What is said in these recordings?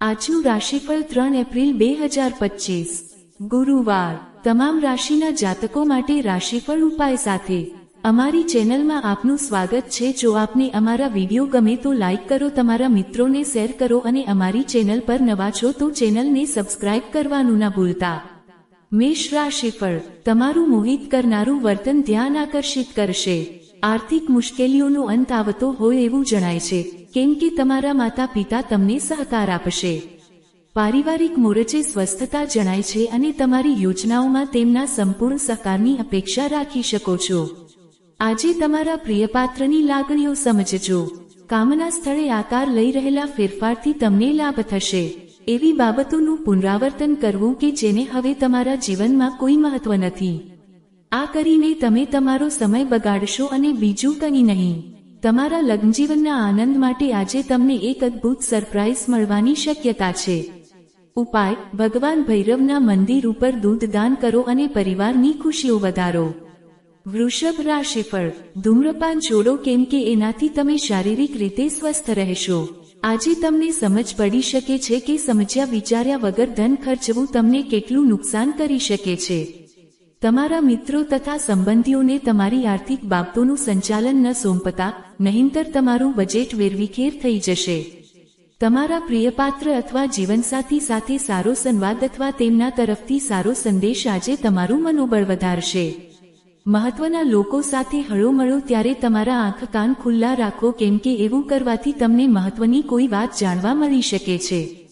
આજનું રાશિફળ ત્રણ એપ્રિલ બે હજાર પચીસ. ગુરુવાર. તમામ રાશિના જાતકો માટે રાશિફળ ઉપાય સાથે. અમારી ચેનલમાં આપનું સ્વાગત છે. જો આપને અમારા વીડિયો ગમે તો લાઈક કરો, તમારા મિત્રોને શેર કરો અને અમારી ચેનલ પર નવા છો તો ચેનલને સબસ્ક્રાઇબ કરવાનું ના ભૂલતા. મેષ રાશિફળ. તમારું મોહિત કરનારું વર્તન ધ્યાન આકર્ષિત કરશે. આર્થિક મુશ્કેલીઓનો અંત આવતો હોય એવું જણાય છે. કેમ કે તમારા માતા પિતા તમને સહકાર આપશે. પારિવારિક મોરચે સ્વસ્થતા જણાય છે અને તમારી યોજનાઓમાં તેમના સંપૂર્ણ સહકારની અપેક્ષા રાખી શકો છો. આજે તમારા પ્રિયપાત્રની લાગણીઓ સમજજો. કામના સ્થળે આકાર લઈ રહેલા ફેરફારથી તમને લાભ થશે. એવી બાબતોનું પુનરાવર્તન કરવું કે જેને હવે તમારા જીવનમાં કોઈ મહત્વ નથી. આ કરીને તમે તમારો સમય બગાડશો અને બીજું કંઈ નહીં. તમારા લગ્નજીવનના આનંદ માટે આજે તમને એક અદ્ભુત સરપ્રાઇઝ મળવાની શક્યતા છે. ઉપાય, ભગવાન ભૈરવના મંદિર ઉપર દૂધ દાન કરો અને પરિવારની ખુશીઓ વધારો. વૃષભ રાશિફળ, ધૂમ્રપાન છોડો કેમ કે એનાથી તમે શારીરિક રીતે સ્વસ્થ રહેશો. આજે તમને સમજ પડી શકે છે કે સમજ્યા વિચાર્યા વગર ધન ખર્ચવું તમને કેટલું નુકસાન કરી શકે છે. તમારા મિત્રો તથા સંબંધીઓને તમારી આર્થિક બાબતોનું સંચાલન ન સોંપતા, નહીંતર તમારું બજેટ વેરવિખેર થઈ જશે. તમારા પ્રિયપાત્ર અથવા જીવનસાથી સાથે સારો સંવાદ અથવા તેમના તરફથી સારો સંદેશ આજે તમારું મનોબળ વધારશે. મહત્વના લોકો સાથે હળોમળો ત્યારે તમારા આંખ કાન ખુલ્લા રાખો કેમ કે એવું કરવાથી તમને મહત્વની કોઈ વાત જાણવા મળી શકે છે.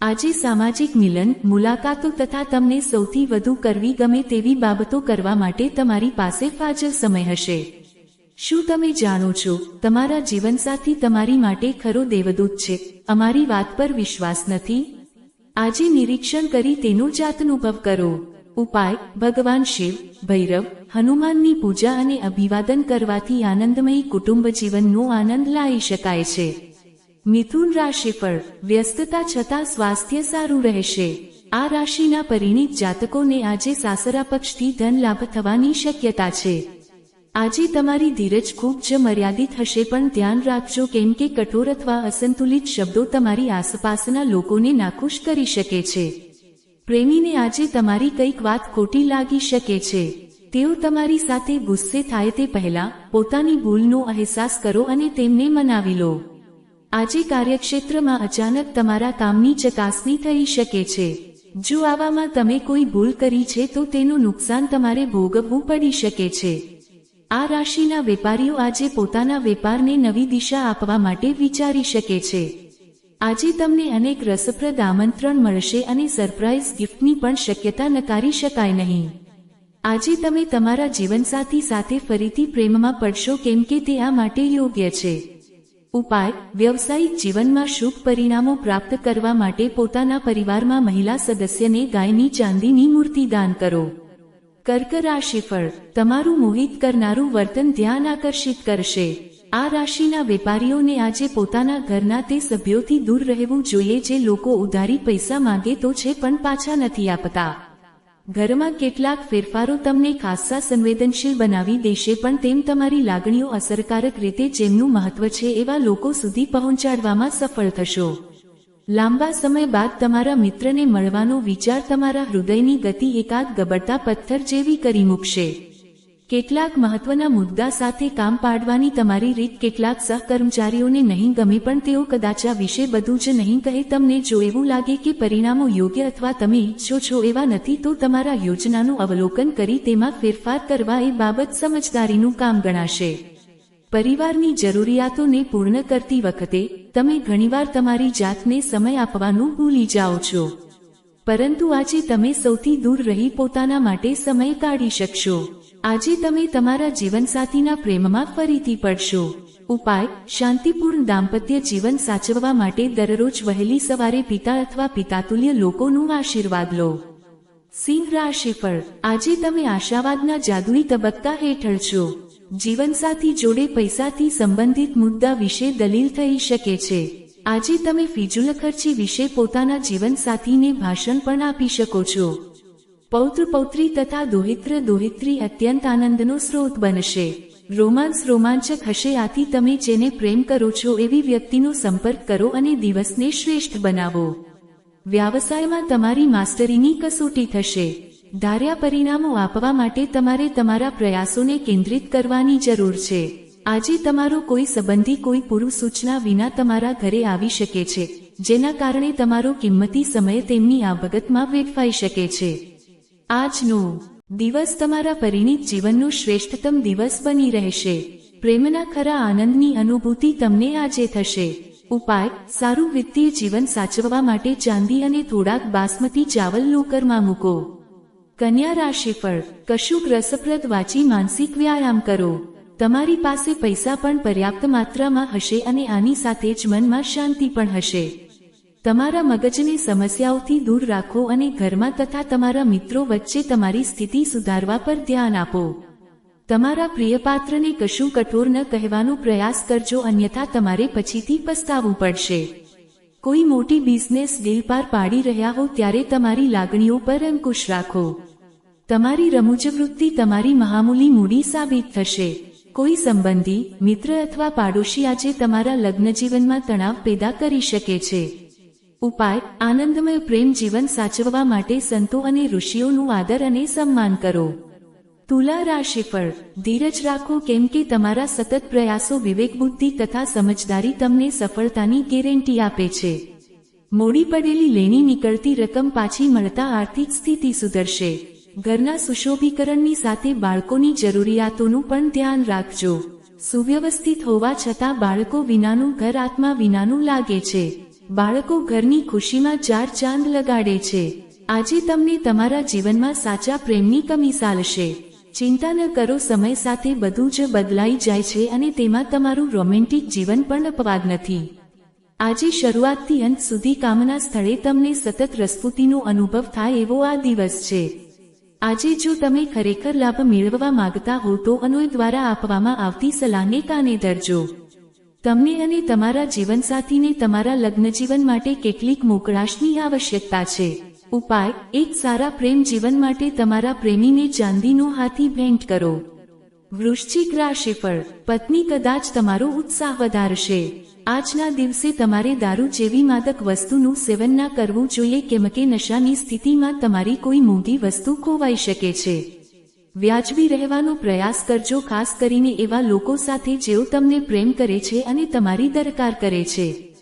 આજે સામાજિક મિલન, મુલાકાતો તથા તમને સૌથી વધુ કરવી ગમે તેવી બાબતો કરવા માટે તમારી પાસે ફાજલ સમય હશે. શું તમે જાણો છો, તમારા જીવનસાથી તમારી માટે ખરો દેવદૂત છે? અમારી વાત પર વિશ્વાસ નથી? આજે નિરીક્ષણ કરી તેનો જાતનુભવ કરો. ઉપાય, ભગવાન શિવ, ભૈરવ, હનુમાનની પૂજા અને અભિવાદન કરવાથી આનંદમયી કુટુંબ જીવનનો આનંદ લાવી શકાય છે. મિથુન રાશિ પર વ્યસ્તતા છતાં સ્વાસ્થ્ય સારું રહેશે. આ રાશિના પરિણીત જાતકોને આજે સાસરા પક્ષથી ધન લાભ થવાની શક્યતા છે. આજે તમારી ધીરજ ખૂબ જ મર્યાદિત હશે પણ ધ્યાન રાખજો કેમ કે કઠોર અથવા અસંતુલિત શબ્દો તમારી આસપાસના લોકોને નાખુશ કરી શકે છે. પ્રેમીને આજે તમારી કંઈક વાત ખોટી લાગી શકે છે. તેઓ તમારી સાથે ગુસ્સે થાય તે પહેલા પોતાની ભૂલનો અહેસાસ કરો અને તેમને મનાવી લો. આજે કાર્યક્ષેત્રમાં અચાનક તમારા કામની ચકાસણી થઈ શકે છે. જો આવામાં તમે કોઈ ભૂલ કરી છે તો તેનું નુકસાન તમારે ભોગવવું પડી શકે છે. આ રાશિના વેપારીઓ આજે પોતાના વેપારને નવી દિશા આપવા માટે વિચારી શકે છે. આજે તમને અનેક રસપ્રદ આમંત્રણ મળશે અને સરપ્રાઇઝ ગિફ્ટની પણ શક્યતા નકારી શકાય નહીં. આજે તમે તમારા જીવનસાથી સાથે ફરીથી પ્રેમમાં પડશો કેમ કે તે આ માટે યોગ્ય છે. ઉપાય, વ્યવસાયિક જીવનમાં શુભ પરિણામો પ્રાપ્ત કરવા માટે પોતાના પરિવારમાં મહિલા સદસ્યને ગાયની ચાંદીની મૂર્તિ દાન કરો. કર્ક રાશિફળ તમારું મોહિત કરનારું વર્તન ધ્યાન આકર્ષિત કરશે. આ રાશિના વેપારીઓને આજે પોતાના ઘરના તે સભ્યોથી દૂર રહેવું જોઈએ જે લોકો ઉધારી પૈસા માંગે તો છે પણ પાછા નથી આપતા. ઘરમાં કેટલાક ફેરફારો તમને ખાસ્સા સંવેદનશીલ બનાવી દેશે, પણ તેમ તમારી લાગણીઓ અસરકારક રીતે જેમનું મહત્વ છે એવા લોકો સુધી પહોંચાડવામાં સફળ થશો. લાંબા સમય બાદ તમારા મિત્રને મળવાનો વિચાર તમારા હૃદયની ગતિ એકાદ ગબડતા પથ્થર જેવી કરી મૂકશે. કેટલાક મહત્વના મુદ્દા સાથે કામ પાડવાની તમારી રીત કેટલાક સહકર્મચારીઓને નહીં ગમે પણ તેઓ કદાચ આ વિશે બધું જ નહીં કહે તમને જો એવું લાગે કે પરિણામો યોગ્ય અથવા તમે ઈચ્છો છો એવા નથી તો તમારા યોજનાનું અવલોકન કરી તેમાં ફેરફાર કરવા એ બાબત સમજદારીનું કામ ગણાશે. પરિવારની જરૂરિયાતોને પૂર્ણ કરતી વખતે, તમે ઘણીવાર તમારી જાતને સમય આપવાનું ભૂલી જાઓ છો. પરંતુ આજે તમે સૌથી દૂર રહી પોતાના માટે સમય કાઢી શકશો. આજે તમે તમારા જીવનસાથીના પ્રેમમાં ફરીથી પડશો. ઉપાય, શાંતિપૂર્ણ દાંપત્ય જીવન સાચવવા માટે દરરોજ વહેલી સવારે પિતા અથવા પિતાતુલ્ય લોકોનું આશીર્વાદ લો. સિંહ રાશિફળ આજે તમે આશાવાદના જાદુઈ તબક્કા હેઠળ છો. જીવનસાથી જોડે પૈસાથી સંબંધિત મુદ્દા વિશે દલીલ થઈ શકે છે. આજે તમે ફિજુલ ખર્ચી વિશે પોતાના જીવનસાથીને ભાષણ પણ આપી શકો છો. પૌત્ર પૌત્રી તથા દોહિત્ર દોહિત્રી અત્યંત આનંદનો સ્રોત બનશે રોમાંસ રોમાંચક હશે આથી તમે જેને પ્રેમ કરો છો એવી વ્યક્તિનો સંપર્ક કરો અને દિવસને શ્રેષ્ઠ બનાવો વ્યવસાયમાં તમારી માસ્ટરીની કસોટી થશે ધાર્યા પરિણામો આપવા માટે તમારે તમારા પ્રયાસોને કેન્દ્રિત કરવાની જરૂર છે આજે તમારો કોઈ સંબંધી કોઈ પૂર્વ સૂચના વિના તમારા ઘરે આવી શકે છે જેના કારણે તમારો કિંમતી સમય તેમની આ ભગતમાં વેડફાઈ શકે છે આજનો દિવસ તમારા પરિણીત જીવનનું શ્રેષ્ઠતમ દિવસ બની રહેશે. પ્રેમના ખરા આનંદની અનુભૂતિ તમને આજે થશે. ઉપાય, સારું વિત્તીય જીવન સાચવવા માટે ચાંદી અને થોડાક બાસમતી ચાવલ લોકરમાં મૂકો. કન્યા રાશિફળ કશુંક રસપ્રદ વાંચી માનસિક વ્યાયામ કરો. તમારી પાસે પૈસા પણ પર્યાપ્ત માત્રામાં હશે અને આની સાથે જ મનમાં શાંતિ પણ હશે. તમારા મગજને સમસ્યાઓથી દૂર રાખો અને ઘરમાં તથા તમારા મિત્રો વચ્ચે તમારી સ્થિતિ સુધારવા પર ધ્યાન આપો. તમારા પ્રિયપાત્રને કશું કઠોર ન કહેવાનો પ્રયાસ કરજો, અન્યથા તમારે પછીથી પસ્તાવવું પડશે. કોઈ મોટી બિઝનેસ ડીલ પાર પાડી રહ્યા હો ત્યારે તમારી લાગણીઓ પર અંકુશ રાખો. તમારી રમૂજ વૃત્તિ તમારી મહામૂલી મૂડી સાબિત થશે. કોઈ સંબંધી, મિત્ર અથવા પાડોશી આજે તમારા લગ્ન જીવનમાં તણાવ પેદા કરી શકે છે. ઉપાય, આનંદમય પ્રેમ જીવન સાચવવા માટે સંતો અને ઋષિઓનું આદર અને સન્માન કરો. તુલા રાશિફળ ધીરજ રાખો કેમ કે તમારા સતત પ્રયાસો વિવેક બુદ્ધિ તથા સમજદારી તમને સફળતાની ગેરંટી આપે છે. મોડી પડેલી લેણી નીકળતી રકમ પાછી મળતા આર્થિક સ્થિતિ સુધરશે. ઘરના સુશોભીકરણની સાથે બાળકોની જરૂરિયાતોનું પણ ધ્યાન રાખજો. સુવ્યવસ્થિત હોવા છતાં બાળકો વિનાનું, ઘર આત્મા વિનાનું લાગે છે. બાળકો ઘરની ખુશીમાં ચાર ચાંદ લગાડે છે. આજે તમને તમારા જીવનમાં સાચા પ્રેમની કમી સાલશે. ચિંતા ન કરો, સમય સાથે બધું જ બદલાઈ જાય છે અને તેમાં તમારું રોમેન્ટિક જીવન પણ અપવાદ નથી. આજે શરૂઆતથી અંત સુધી કામના સ્થળે તમને સતત રસપૂતીનો અનુભવ થાય એવો આ દિવસ છે. આજે જો તમે ખરેખર લાભ મેળવવા માંગતા હો તો અનોય દ્વારા આપવામાં આવતી સલાહને કાને ધરજો. તમને અને તમારા જીવનસાથીને તમારા લગ્નજીવન માટે કેટલીક મોકળાશની આવશ્યકતા છે. ઉપાય, એક સારા પ્રેમ જીવન માટે તમારા પ્રેમીને ચાંદીનો હાથી ભેન્ટ કરો. વૃશ્ચિક રાશિફળ, પત્ની કદાચ તમારો ઉત્સાહ વધારશે. આજના દિવસે તમારે દારૂ જેવી માદક વસ્તુનું સેવન ના કરવું જોઈએ કેમ કે નશાની સ્થિતિમાં તમારી કોઈ મોંઘી વસ્તુ ખોવાઈ શકે છે. વ્યાજબી રહેવાનો પ્રયાસ કરજો, ખાસ કરીને એવા લોકો સાથે જેઓ તમને પ્રેમ કરે છે અને તમારી દરકાર કરે છે.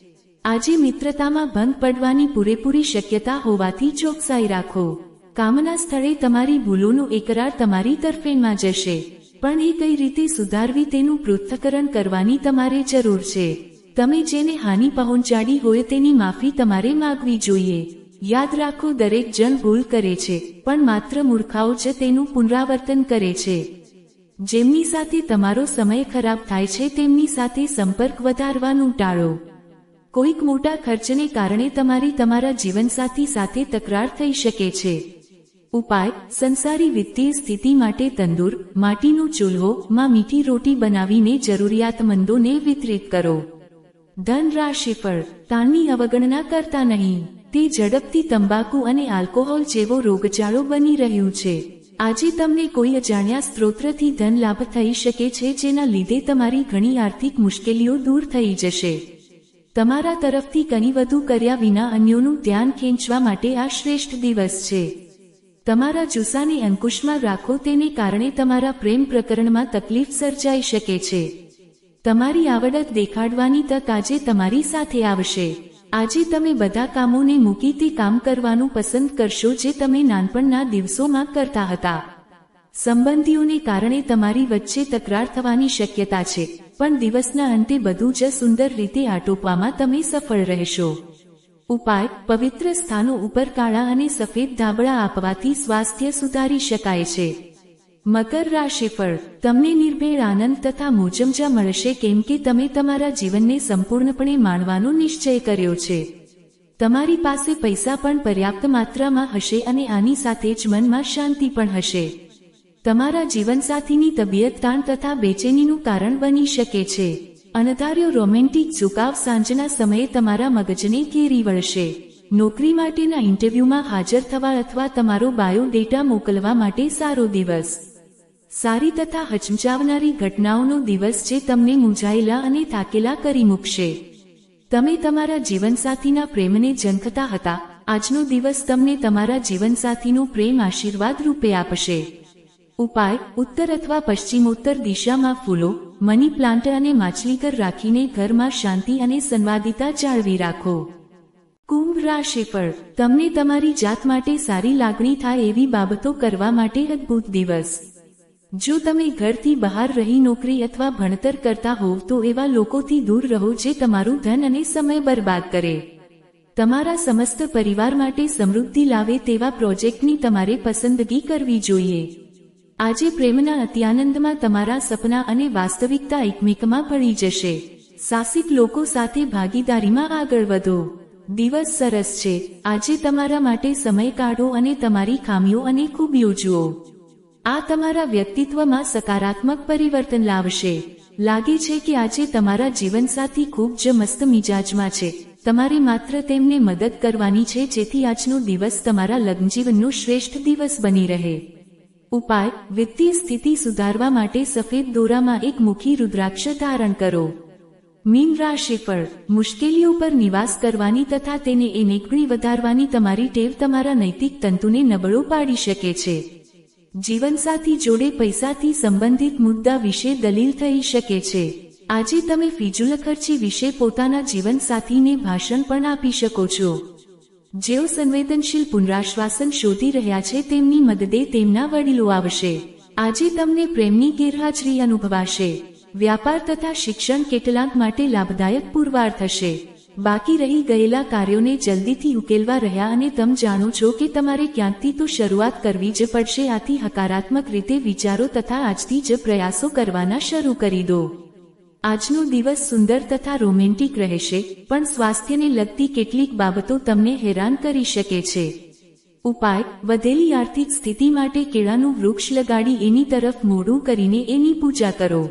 આજે મિત્રતામાં ભંગ પડવાની પૂરેપૂરી શક્યતા હોવાથી ચોકસાઈ રાખો. કામના સ્થળે તમારી ભૂલોનો એકરાર તમારી તરફેણમાં જશે. પણ એ કઈ રીતે સુધારવી તેનું પૃથ્થકરણ કરવાની તમારે જરૂર છે. તમે જેને હાનિ પહોંચાડી હોય તેની માફી તમારે માગવી જોઈએ. યાદ રાખો, દરેક જણ ભૂલ કરે છે, પણ માત્ર મૂર્ખાઓ જ તેનું પુનરાવર્તન કરે છે. જેમની સાથે તમારો સમય ખરાબ થાય છે, તેમની સાથે સંપર્ક વધારવાનું ટાળો. કોઈક મોટા ખર્ચને કારણે તમારી તમારા જીવનસાથી સાથે તકરાર થઈ શકે છે. ઉપાય, સંસારી વિત્તીય સ્થિતિ માટે તંદૂર, માટીનો ચૂલ્હો, માં મીઠી રોટી બનાવીને જરૂરિયાતમંદોને વિતરિત કરો. ધન રાશિ પર તાણની અવગણના કરતા નહીં. તે ઝડપથી તંબાકુ અને આલ્કોહોલ જેવો રોગચાળો બની રહ્યું છે. આજે તમને કોઈ અજાણ્યા સ્ત્રોત્રથી ધન લાભ થઈ શકે છે જેના લીધે તમારી ઘણી આર્થિક મુશ્કેલીઓ દૂર થઈ જશે. તમારા તરફથી કંઈ વધુ કર્યા વિના અન્યોનું ધ્યાન ખેંચવા માટે આ શ્રેષ્ઠ દિવસ છે. તમારા જુસ્સાને અંકુશમાં રાખો તેને કારણે તમારા પ્રેમ પ્રકરણમાં તકલીફ સર્જાઈ શકે છે. તમારી આવડત દેખાડવાની તક આજે તમારી સાથે આવશે. આજે તમે બધા કામોને મૂકી તે કામ કરવાનું પસંદ કરશો જે તમે નાનપણના દિવસોમાં કરતા હતા. સંબંધીઓને કારણે તમારી વચ્ચે તકરાર થવાની શક્યતા છે, પણ દિવસના અંતે બધું જ સુંદર રીતે આટોપવામાં તમે સફળ રહેશો. ઉપાય, પવિત્ર સ્થાનો ઉપર કાળા અને સફેદ ધાબળા આપવાથી સ્વાસ્થ્ય સુધારી શકાય છે. મકર રાશિફળ તમને નિર્ભેળ આનંદ તથા મોજમજા મળશે કેમ કે તમે તમારા જીવનને સંપૂર્ણપણે માણવાનો નિશ્ચય કર્યો છે. તમારી પાસે પૈસા પણ પર્યાપ્ત માત્રામાં હશે અને આની સાથે જ મનમાં શાંતિ પણ હશે. તમારા જીવનસાથીની તબિયત તાણ તથા બેચેનીનું કારણ બની શકે છે. અનધાર્યો રોમેન્ટિક ઝુકાવ સાંજના સમયે તમારા મગજને ઘેરી વળશે. નોકરી માટેના ઇન્ટરવ્યૂમાં હાજર થવા અથવા તમારો બાયો ડેટા મોકલવા માટે સારો દિવસ. સારી તથા હચમચાવનારી ઘટનાઓનો દિવસ જે તમને મૂંઝાયેલા અને થાકેલા કરી મૂકશે. તમે તમારા જીવનસાથીના પ્રેમને ઝંખતા હતા. આજનો દિવસ તમને તમારા જીવનસાથીનો પ્રેમ આશીર્વાદ રૂપે આપશે. ઉપાય, ઉત્તર અથવા પશ્ચિમોત્તર દિશામાં ફૂલો, મની પ્લાન્ટ અને માછલીઘર રાખીને ઘરમાં શાંતિ અને સંવાદિતા જાળવી રાખો. કુંભ રાશિફળ તમને તમારી જાત માટે સારી લાગણી થાય એવી બાબતો કરવા માટે અદ્ભુત દિવસ. જો તમે ઘરથી બહાર રહી નોકરી અથવા ભણતર કરતા હોવ તો એવા લોકોથી દૂર રહો જે તમારું ધન અને સમય બરબાદ કરે. તમારા સમસ્ત પરિવાર માટે સમૃદ્ધિ લાવે તેવા પ્રોજેક્ટની તમારે પસંદગી કરવી જોઈએ. આજે પ્રેમના અત્યાનંદમાં તમારા સપના અને વાસ્તવિકતા એકમેકમાં ભળી જશે. સાહસિક લોકો સાથે ભાગીદારીમાં આગળ વધો. દિવસ સરસ છે. આજે તમારા માટે સમય કાઢો અને તમારી ખામીઓ અને ખૂબીઓ જુઓ. આ તમારા વ્યક્તિત્વમાં સકારાત્મક પરિવર્તન લાવશે. લાગે છે કે આજે તમારા જીવનસાથી ખૂબ જ મસ્ત મિજાજમાં છે. તમારે માત્ર તેમને મદદ કરવાની છે જેથી આજનો દિવસ તમારા લગ્નજીવનનો શ્રેષ્ઠ દિવસ બની રહે. ઉપાય, વિત્તીય સ્થિતિ સુધારવા માટે સફેદ દોરામાં એક મુખી રુદ્રાક્ષ ધારણ કરો. મીન રાશિફળ મુશ્કેલીઓ પર નિવાસ કરવાની તથા તેને એનેકણી વધારવાની તમારી ટેવ તમારા નૈતિક તંતુને નબળો પાડી શકે છે. જીવનસાથી જોડે પૈસાથી સંબંધિત મુદ્દા વિશે દલીલ થઈ શકે છે. આજે તમે ફિજુલ ખર્ચી વિશે પોતાના જીવનસાથીને ભાષણ પણ આપી શકો છો. જેઓ સંવેદનશીલ પુનરાશ્વાસન શોધી રહ્યા છે તેમની મદદે તેમના વડીલો આવશે. આજે તમને પ્રેમની ગેરહાજરી અનુભવાશે. વ્યાપાર તથા શિક્ષણ કેટલાક માટે લાભદાયક પુરવાર થશે. બાકી રહી ગયેલા કાર્યોને જલ્દીથી ઉકેલવા રહ્યા અને તમે જાણો છો કે તમારે ક્યાંકથી તો શરૂઆત કરવી જ પડશે, આથી હકારાત્મક રીતે વિચારો તથા આજથી જ પ્રયાસો કરવાના શરૂ કરી દો. આજનો દિવસ સુંદર તથા રોમેન્ટિક રહેશે, પણ સ્વાસ્થ્યને લગતી કેટલીક બાબતો તમને હેરાન કરી શકે છે. ઉપાય, વધેલી આર્થિક સ્થિતિ માટે કેળાનું વૃક્ષ લગાડી એની તરફ મોડું કરીને એની પૂજા કરો.